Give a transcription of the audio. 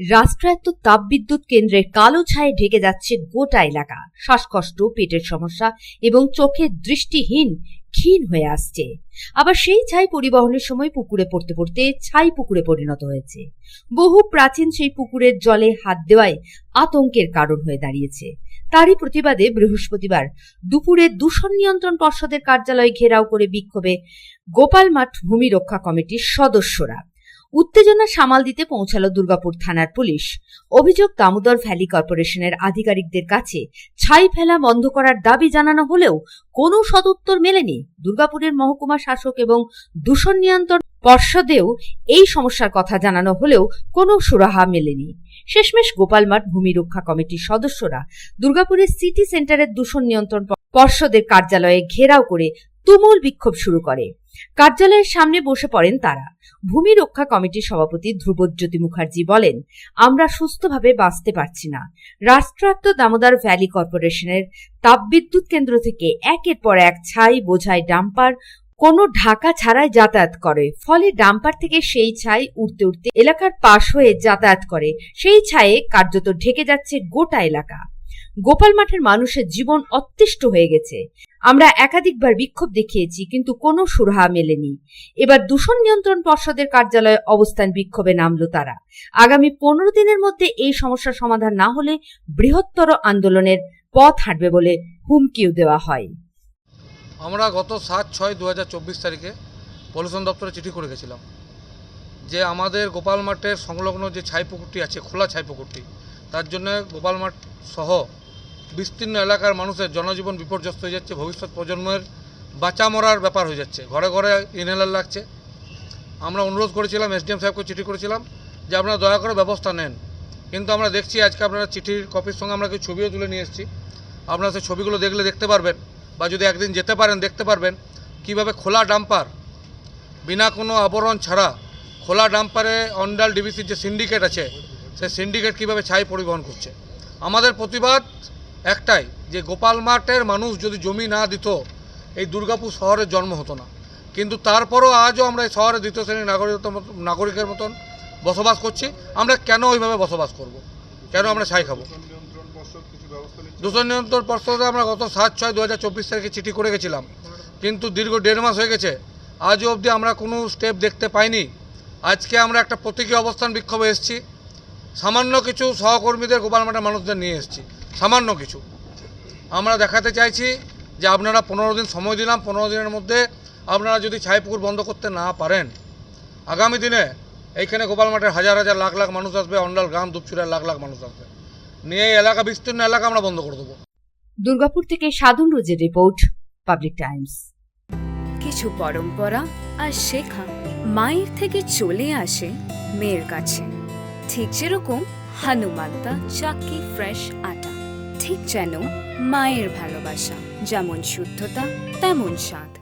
রাষ্ট্রায়ত্ত তাপবিদ্যুৎ কেন্দ্রের কালো ছায়ে ঢেকে যাচ্ছে গোটা এলাকা। শ্বাসকষ্ট, পেটের সমস্যা এবং চোখের দৃষ্টিহীন ক্ষীণ হয়ে আসছে। আবার সেই ছাই পরিবহনের সময় পুকুরে পড়তে পড়তে ছাই পুকুরে পরিণত হয়েছে। বহু প্রাচীন সেই পুকুরের জলে হাত দেওয়ায় আতঙ্কের কারণ হয়ে দাঁড়িয়েছে। তারই প্রতিবাদে বৃহস্পতিবার দুপুরে দূষণ নিয়ন্ত্রণ পর্ষদের কার্যালয় ঘেরাও করে বিক্ষোভে গোপালমাঠ ভূমি রক্ষা কমিটির সদস্যরা উত্তেজনা সামাল দিতে পৌঁছালো দুর্গাপুর থানার পুলিশ। অভিযোগ, দামোদর ভ্যালি কর্পোরেশনের আধিকারিকদের কাছে ছাই ফেলা বন্ধ করার দাবি জানানো হলেও কোনো সদুত্তর মেলেনি দুর্গাপুরের মহকুমা শাসক এবং দূষণ নিয়ন্ত্রণ পর্ষদেও এই সমস্যার কথা জানানো হলেও কোনো সুরাহা মেলেনি। শেষমেশ গোপালমাঠ ভূমি রক্ষা কমিটির সদস্যরা দুর্গাপুরের সিটি সেন্টারের দূষণ নিয়ন্ত্রণ পর্ষদের কার্যালয়ে ঘেরাও করে তুমুল বিক্ষোভ শুরু করে। কার্যালয়ের সামনে বসে পড়েন তারা। ভূমি রক্ষা কমিটির সভাপতি ধ্রুবজ্যোতি মুখার্জি বলেন, আমরা সুস্থভাবে বাঁচতে পারছি না। রাষ্ট্রায়ত্ত দামোদর ভ্যালি কর্পোরেশনের তাপবিদ্যুৎ কেন্দ্র থেকে একের পর এক ছাই বোঝাই ডাম্পার কোনো ঢাকা ছাড়াই যাতায়াত করে। ফলে ডাম্পার থেকে সেই ছাই উঠতে উঠতে এলাকার পাশ হয়ে যাতায়াত করে। সেই ছায়ে কার্যত ঢেকে যাচ্ছে গোটা এলাকা। গোপাল মাঠের মানুষের জীবন অতিষ্ঠ হয়ে গেছে। আমরা একাধিকবার বিক্ষোভ দেখিয়েছি, কিন্তু কোনো সুরাহা মেলেনি। এবার দূষণ নিয়ন্ত্রণ পর্ষদের কার্যালয়ে অবস্থান বিক্ষোভে নামল তারা। আগামী পনেরো দিনের মধ্যে এই সমস্যার সমাধান না হলে বৃহত্তর আন্দোলনের পথ হাঁটবে বলে হুমকিও দেওয়া হয়। আমরা গত সাত ছয় দু তারিখে পলিউশন দপ্তরে চিঠি করে গেছিলাম যে আমাদের গোপাল মাঠের সংলগ্ন যে ছাই পুকুরটি আছে, খোলা ছাই পুকুরটি, তার জন্য গোপাল মাঠ সহ বিস্তীর্ণ এলাকার মানুষের জনজীবন বিপর্যস্ত হয়ে যাচ্ছে, ভবিষ্যৎ প্রজন্মের বাঁচা মরার ব্যাপার হয়ে যাচ্ছে। ঘরে ঘরে ইনহেলার লাগছে। আমরা অনুরোধ করেছিলাম, এসডিএম সাহেবকে চিঠি করেছিলাম যে আপনারা দয়া করে ব্যবস্থা নেন। কিন্তু আমরা দেখছি আজকে আপনারা চিঠির কপির সঙ্গে আমরা কিছু ছবিও তুলে নিয়ে এসেছি। আপনারা সেই ছবিগুলো দেখলে দেখতে পারবেন বা যদি একদিন যেতে পারেন দেখতে পারবেন কীভাবে খোলা ডাম্পার, বিনা কোনো আবরণ ছাড়া খোলা ডাম্পারে অন্ডাল ডিবিসির যে সিন্ডিকেট আছে, সেই সিন্ডিকেট কীভাবে ছাই পরিবহন করছে। আমাদের প্রতিবাদ একটাই, যে গোপাল মাঠের মানুষ যদি জমি না দিত, এই দুর্গাপুর শহরের জন্ম হতো না। কিন্তু তারপরও আজও আমরা এই শহরে দ্বিতীয় শ্রেণির নাগরিকত্ব নাগরিকের মতন বসবাস করছি। আমরা কেন ওইভাবে বসবাস করব। কেন আমরা ছাই খাব? দূষণ নিয়ন্ত্রণ পর্ষদে আমরা গত সাত ছয় দু তারিখে চিঠি করে গেছিলাম। কিন্তু দীর্ঘ দেড় মাস হয়ে গেছে। আজও অবধি আমরা কোনো স্টেপ দেখতে পাইনি। আজকে আমরা একটা প্রতীকী অবস্থান বিক্ষোভে এসেছি। সামান্য কিছু সহকর্মীদের গোপালমাটের মানুষদের নিয়ে এসেছি। সামান্য কিছু। আমরা দেখাতে চাইছি যে আপনারা পনেরো দিন সময় দিলাম পনেরো দিনের মধ্যে আপনারা যদি ছাইপুকুর বন্ধ করতে না পারেন আগামী দিনে এইখানে গোপাল মাঠের হাজার হাজার লাখ লাখ মানুষ আসবে অন্ডাল গ্রাম দুপচুরের লাখ লাখ মানুষ আসবে। নিয়ে এই এলাকা বিস্তীর্ণ এলাকা আমরা বন্ধ করে দেবো। দুর্গাপুর থেকে সাধন রোজের রিপোর্ট পাবলিক টাইমস। কিছু পরম্পরা আর শেখা মায়ের থেকে চলে আসে মেয়ের কাছে। ঠিক যেরকম হানুমান্তা চাক্কি ফ্রেশ আটা ঠিক যেন মায়ের ভালোবাসা যেমন শুদ্ধতা তেমন স্বাদ।